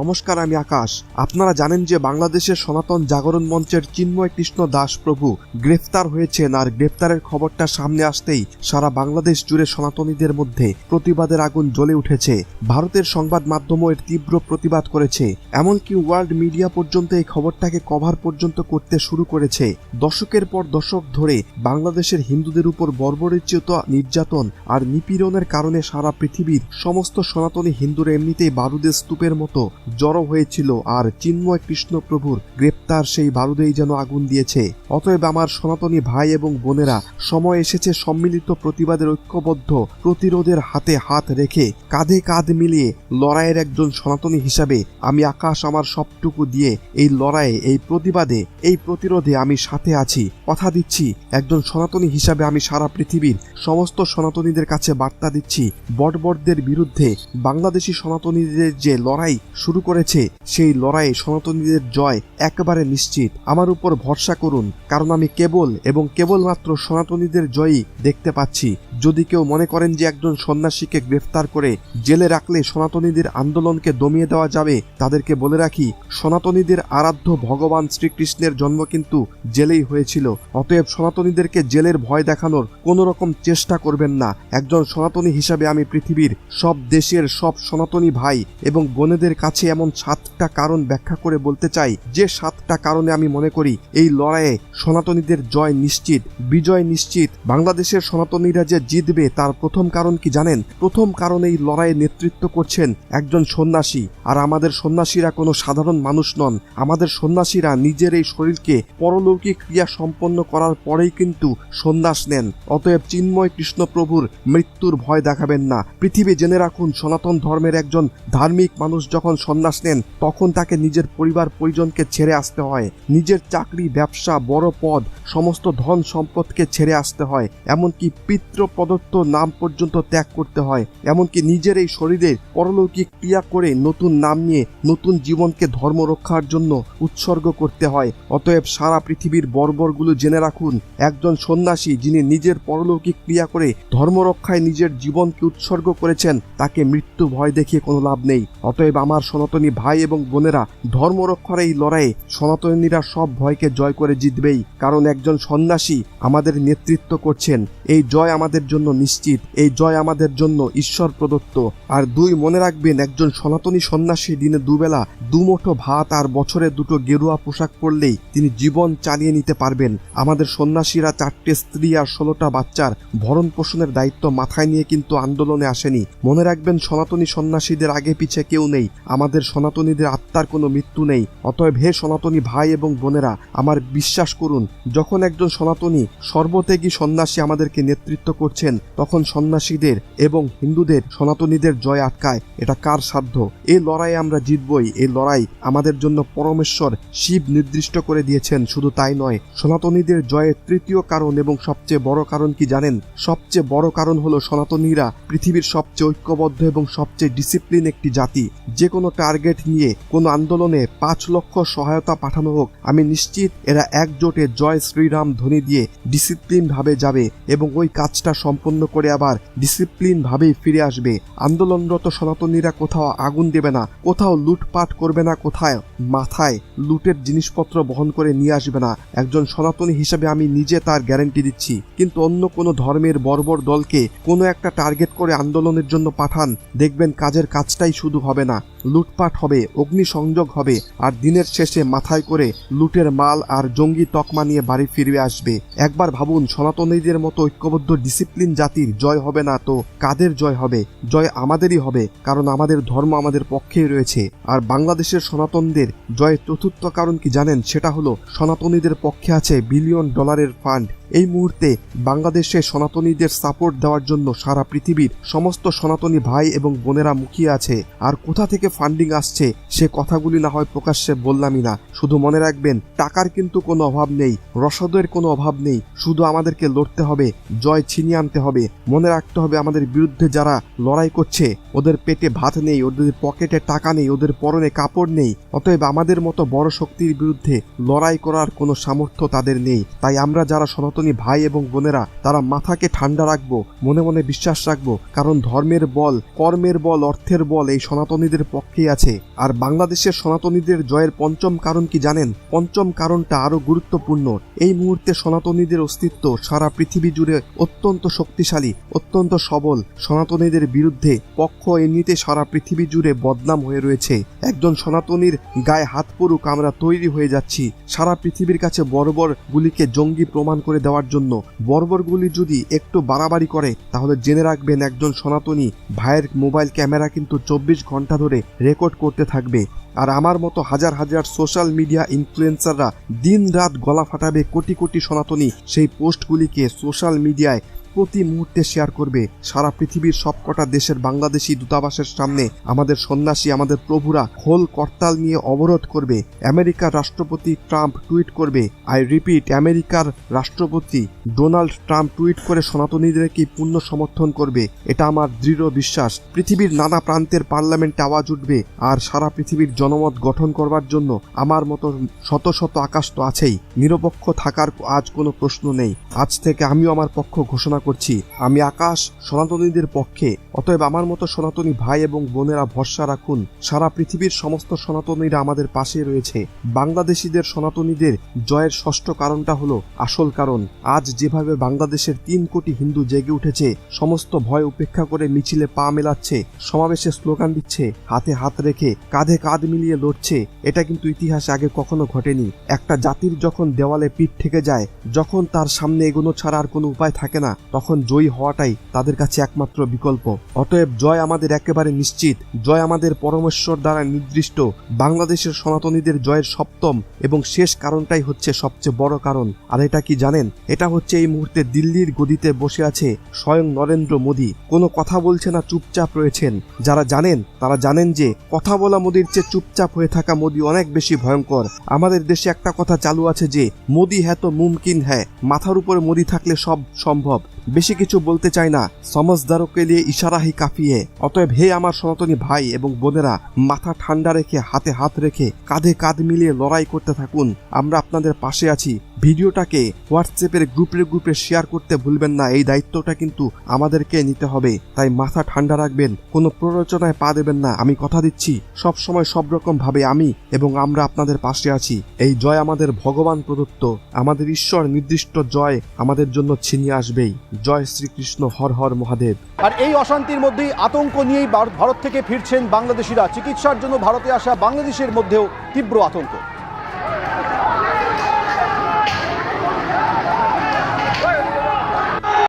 নমস্কার, আমি আকাশ। আপনারা জানেন যে বাংলাদেশের সনাতন জাগরণ মঞ্চের চিন্ময় কৃষ্ণ দাস প্রভু গ্রেফতার হয়েছেন আর গ্রেফতারের খবরটা সামনে আসতেই সারা বাংলাদেশ জুড়ে সনাতনীদের মধ্যে প্রতিবাদের আগুন জ্বলে উঠেছে। ভারতের সংবাদ মাধ্যমও এর তীব্র প্রতিবাদ করেছে। এমনকি ওয়ার্ল্ড মিডিয়া পর্যন্ত এই খবরটাকে কভার পর্যন্ত করতে শুরু করেছে। দশকের পর দশক ধরে বাংলাদেশের হিন্দুদের উপর বর্বরিচিত নির্যাতন আর নিপীড়নের কারণে সারা পৃথিবীর সমস্ত সনাতনী হিন্দুরা এমনিতেই বারুদের স্তূপের মতো জড়ো হয়েছিল আর চিন্ময় কৃষ্ণ প্রভুর গ্রেপ্তার সেই বারুদেই যেন আগুন দিয়েছে। অতএব আমার সনাতনী ভাই এবং বোনেরা, সময় এসেছে সম্মিলিত প্রতিবাদের ঐক্যবদ্ধ প্রতিরোধের হাতে হাত রেখে কাঁধে কাঁধ মিলিয়ে লড়াইয়ের একজন সনাতনী হিসাবে আমি আকাশ আমার সবটুকু দিয়ে এই লড়াইয়ে, এই প্রতিবাদে, এই প্রতিরোধে আমি সাথে আছি। কথা দিচ্ছি, একজন সনাতনী হিসাবে আমি সারা পৃথিবীর সমস্ত সনাতনীদের কাছে বার্তা দিচ্ছি। বটবটদের বিরুদ্ধে বাংলাদেশি সনাতনীদের যে লড়াই শুরু করেছে, সেই লড়াইয়ে সনাতনীদের জয় একেবারে নিশ্চিত। আমার উপর ভরসা করুন, কারণ আমি কেবল এবং কেবলমাত্র সনাতনীদের জয়ই দেখতে পাচ্ছি। যদি কেউ মনে করেন যে একজন সন্ন্যাসীকে গ্রেফতার করে জেলে রাখলে সনাতনীদের আন্দোলনকে দমিয়ে দেওয়া যাবে, তাদেরকে বলে রাখি, সনাতনীদের আরাধ্য ভগবান শ্রীকৃষ্ণের জন্ম কিন্তু জেলেই হয়েছিল। অতএব সনাতনীদেরকে জেলের ভয় দেখানোর কোনো রকম চেষ্টা করবেন না। একজন সনাতনী হিসাবে আমি পৃথিবীর সব দেশের সব সনাতনী ভাই এবং বোনেদের কাছে এমন সাতটা কারণ ব্যাখ্যা করে বলতে চাই। যে সাতটা কারণে আমি মনে করি, এই লড়াইয়ে সনাতনীদের জয় নিশ্চিত, বিজয় নিশ্চিত। বাংলাদেশের সনাতনীরা যে জিতবে তার প্রথম কারণ কি জানেন? প্রথম কারণ এই লড়াইয়ে নেতৃত্ব করছেন একজন সন্ন্যাসী। আর আমাদের সন্ন্যাসীরা কোনো সাধারণ মানুষ নন। আমাদের সন্ন্যাসীরা নিজের এই শরীরকে পরলৌকিক ক্রিয়া সম্পন্ন করার পরেই কিন্তু সন্ন্যাস নেন। অতএব চিন্ময় কৃষ্ণপ্রভুর মৃত্যুর ভয় দেখাবেন না। পৃথিবী জেনে রাখুন, সনাতন ধর্মের একজন ধার্মিক মানুষ যখন সন্ন্যাস নেন, তখন তাকে নিজের পরিবার পরিজনকে ছেড়ে আসতে হয়। নিজের চাকরি, ব্যবসা, বড় পদ, সমস্ত ধন সম্পদকে ছেড়ে আসতে হয়। এমনকি পিতৃ প্রদত্ত নাম পর্যন্ত ত্যাগ করতে হয়। এমনকি নিজের এই শরীরের পরলৌকিক ক্রিয়া করে নতুন নাম নিয়ে নতুন জীবনকে ধর্ম রক্ষার জন্য উৎসর্গ করতে হয়। অতএব সারা পৃথিবীর বর্বরগুলো জেনে রাখুন, একজন সন্ন্যাসী যিনি নিজের পরলৌকিক ক্রিয়া করে ধর্ম রক্ষায় নিজের জীবনকে উৎসর্গ করেছেন, তাকে মৃত্যু ভয় দেখিয়ে কোনো লাভ নেই। অতএব আমার সনাতনী ভাই এবং বোনেরা, ধর্ম রক্ষার এই লড়াইয়ে সনাতনীরা সব ভয়কে জয় করে জিতবেই। কারণ একজন সন্ন্যাসী আমাদের নেতৃত্ব করছেন। এই জয় আমাদের জন্য নিশ্চিত, এই জয় আমাদের জন্য ঈশ্বর প্রদত্ত। আর দুই, মনে রাখবেন, একজন সনাতনী সন্ন্যাসী দিনে দুবেলা, দুমুঠো ভাত আর বছরে দুটো গেরুয়া পোশাক পরলেই তিনি জীবন চালিয়ে নিতে পারবেন। আমাদের সন্ন্যাসীরা চারটে স্ত্রী আর ষোলোটা বাচ্চার ভরণ পোষণের দায়িত্ব মাথায় নিয়ে কিন্তু আন্দোলনে আসেনি। মনে রাখবেন, সনাতনী সন্ন্যাসীদের আগে পিছে কেউ নেই, আমাদের সনাতনীদের আত্মার কোনো মৃত্যু নেই। অতএব হে সনাতনী ভাই এবং বোনেরা, আমার বিশ্বাস করুন, যখন একজন সনাতনী সর্বত্যাগী সন্ন্যাসী আমাদেরকে নেতৃত্ব করছেন তখন সন্ন্যাসীদের এবং হিন্দুদের সনাতনীদের জয় আটকায়। এটা কার সাধ্য? এই লড়াই আমরা জিতবই এই লড়াই আমাদের জন্য পরমেশ্বর শিব নির্দিষ্ট করে দিয়েছেন, শুধু তাই নয়, সনাতনীদের জয়ের তৃতীয় কারণ এবং সবচেয়ে বড় কারণ কি জানেন? সবচেয়ে বড় কারণ হলো সনাতনীরা পৃথিবীর সবচেয়ে ঐক্যবদ্ধ এবং সবচেয়ে ডিসিপ্লিন একটি জাতি। যে কোনো টার্গেট নিয়ে কোনো আন্দোলনে পাঁচ লক্ষ সহায়তা পাঠানো হোক, আমি নিশ্চিত এরা একজোটে জয় শ্রীরাম ধ্বনি দিয়ে ডিসিপ্লিন ভাবে যাবে এবং ওই কাজটা সম্পন্ন করে আবার ডিসিপ্লিন ভাবেই ফিরে আসবে। আন্দোলনরত সনাতনীরা কোথাও আগুন দেবে না, কোথাও লুটপাট করবে না, কোথায় মাথায় লুটের জিনিসপত্র বহন করে নিয়ে আসবে না। একজন সনাতনী হিসেবে আমি নিজে তার গ্যারেন্টি দিচ্ছি। কিন্তু অন্য কোনো ধর্মের বর্বর দলকে কোনো একটা টার্গেট করে আন্দোলনের জন্য পাঠান, দেখবেন কাজের কাজটাই শুধু হবে না, লুটপাট হবে, অগ্নিসংযোগ হবে, আর দিনের শেষে মাথায় করে লুটের মাল আর জঙ্গি তকমা নিয়ে বাড়ি ফিরে আসবে। একবার ভাবুন, সনাতনীদের মতো ঐক্যবদ্ধ ডিসিপ্লিন জাতির জয় হবে না তো কাদের জয় হবে? জয় আমাদেরই হবে, কারণ আমাদের ধর্ম আমাদের পক্ষেই রয়েছে। আর বাংলাদেশের সনাতনদের জয়ের চতুর্থ কারণ কি জানেন? সেটা হলো সনাতনীদের পক্ষে আছে বিলিয়ন ডলারের ফান্ড এই মুহূর্তে বাংলাদেশে সনাতনীদের সাপোর্ট দেওয়ার জন্য সারা পৃথিবীর সমস্ত সনাতনী ভাই এবং বোনেরা মুখিয়ে আছে। আর কোথা থেকে ফান্ডিং আসছে, সে কথাগুলি না হয় প্রকাশ্যে বললামই না। শুধু মনে রাখবেন, টাকার কিন্তু কোনো অভাব নেই, রসদের কোনো অভাব নেই। শুধু আমাদেরকে লড়তে হবে, জয় ছিনিয়ে আনতে হবে। মনে রাখতে হবে আমাদের বিরুদ্ধে যারা লড়াই করছে, ওদের পেটে ভাত নেই, ওদের পকেটে টাকা নেই, ওদের পরনে কাপড় নেই। অতএব আমাদের মতো বড় শক্তির বিরুদ্ধে লড়াই করার কোনো সামর্থ্য তাদের নেই। তাই আমরা যারা সনাতনী সনাতনী ভাই এবং বোনেরা তারা মাথাকে ঠান্ডা রাখব, মনে মনে বিশ্বাস রাখব, কারণ ধর্মের বল, কর্মের বল, অর্থের বল এই সনাতনীদের পক্ষেই আছে। আর বাংলাদেশের সনাতনীদের জয়ের পঞ্চম কারণ কি জানেন? পঞ্চম কারণটা আরও গুরুত্বপূর্ণ। এই মুহূর্তে সনাতনীদের অস্তিত্ব সারা পৃথিবী জুড়ে অত্যন্ত শক্তিশালী, অত্যন্ত সবল সনাতনীদের বিরুদ্ধে পক্ষ এমনিতে সারা পৃথিবী জুড়ে বদনাম হয়ে রয়েছে। একজন সনাতনীর গায়ে হাত পড়ুক আমরা তৈরি হয়ে যাচ্ছি। সারা পৃথিবীর কাছে বর্বর গুলিকে জঙ্গি প্রমাণ করে দেওয়ার জন্য বর্বর গুলি যদি একটু বাড়াবাড়ি করে, তাহলে জেনে রাখবেন একজন সনাতনী ভাইয়ের মোবাইল ক্যামেরা কিন্তু চব্বিশ ঘণ্টা ধরে রেকর্ড করতে থাকবে। আর আমার মতো হাজার হাজার সোশ্যাল মিডিয়া ইনফ্লুয়েন্সাররা দিন রাত গলা ফাটাবে কোটি কোটি সনাতনী সেই পোস্টগুলিকে সোশ্যাল মিডিয়ায় প্রতি মুহূর্তে শেয়ার করবে। সারা পৃথিবীর সবকটা দেশের বাংলাদেশি দূতাবাসের সামনে আমাদের সন্ন্যাসী, আমাদের প্রভুরা হোল করতাল নিয়ে অবরোধ করবে। আমেরিকার রাষ্ট্রপতি ট্রাম্প টুইট করবে। আই রিপিট আমেরিকার রাষ্ট্রপতি ডোনাল্ড ট্রাম্প টুইট করে সনাতনীদেরকে পূর্ণ সমর্থন করবে। এটা আমার দৃঢ় বিশ্বাস। পৃথিবীর নানা প্রান্তের পার্লামেন্টে আওয়াজ উঠবে আর সারা পৃথিবীর জনমত গঠন করবার জন্য আমার মতো শত শত আকাশ তো আছেই। নিরপেক্ষ থাকার আজ কোনো প্রশ্ন নেই। আজ থেকে আমিও আমার পক্ষ ঘোষণা করছি। আমি আকাশ সনাতনীদের পক্ষে, অতএব আমার মতো সনাতনী ভাই এবং বোনেরা ভরসা রাখুন, সারা পৃথিবীর সমস্ত সনাতনীরা আমাদের পাশে রয়েছে। বাংলাদেশিদের সনাতনীদের জয়ের ষষ্ঠ কারণটা হলো আসল কারণ। আজ যেভাবে বাংলাদেশের তিন কোটি হিন্দু জেগে উঠেছে, সমস্ত ভয় উপেক্ষা করে মিছিলে পা মেলাচ্ছে, সমাবেশে স্লোগান দিচ্ছে, হাতে হাত রেখে কাঁধে কাঁধ মিলিয়ে লড়ছে, এটা কিন্তু ইতিহাসে আগে কখনো ঘটেনি। একটা জাতির যখন দেওয়ালে পিঠ থেকে যায়, যখন তার সামনে এগোনো ছাড়া আর কোনো উপায় থাকে না তখন জয়ী হওয়াটাই তাদের কাছে একমাত্র বিকল্প। অতএব জয় আমাদের একেবারে নিশ্চিত। জয় আমাদের পরমেশ্বর দ্বারা নির্দিষ্ট। বাংলাদেশের সনাতনীদের জয়ের সপ্তম এবং শেষ কারণটাই হচ্ছে সবচেয়ে বড় কারণ। আর এটা কি জানেন? এটা হচ্ছে এই মুহূর্তে দিল্লির গদিতে বসে আছে স্বয়ং নরেন্দ্র মোদী। কোনো কথা বলছে না চুপচাপ রয়েছেন। যারা জানেন, তারা জানেন যে কথা বলা মোদির চেয়ে চুপচাপ হয়ে থাকা মোদী অনেক বেশি ভয়ঙ্কর। আমাদের দেশে একটা কথা চালু আছে যে, মোদী হ্যাঁ তো মুমকিন হ্যাঁ। মাথার উপরে মোদি থাকলে সব সম্ভব। বেশি কিছু বলতে চাই না। সমজদারকে নিয়ে ইশারাহি কাফিয়ে অতএব হে আমার সনাতনী ভাই এবং বোনেরা, মাথা ঠান্ডা রেখে, হাতে হাত রেখে, কাঁধে কাঁধ মিলিয়ে লড়াই করতে থাকুন। আমরা আপনাদের পাশে আছি। ভিডিওটাকে হোয়াটসঅ্যাপের গ্রুপে গ্রুপে শেয়ার করতে ভুলবেন না। এই দায়িত্বটা কিন্তু আমাদেরকে নিতে হবে। তাই মাথা ঠান্ডা রাখবেন। কোনো প্ররোচনায় পা দেবেন না। আমি কথা দিচ্ছি। সব সময় সব রকম ভাবে আমি এবং আমরা আপনাদের পাশে আছি। এই জয় আমাদের ভগবান প্রদত্ত। আমাদের ঈশ্বর নির্দিষ্ট জয় আমাদের জন্য ছিনিয়ে আসবেই। জয় শ্রীকৃষ্ণ, হর হর মহাদেব। আর এই অশান্তির মধ্যেই আতঙ্ক নিয়েই ভারত থেকে ফিরছেন বাংলাদেশিরা। চিকিৎসার জন্য ভারতে আসা বাংলাদেশের মধ্যেও তীব্র আতঙ্ক।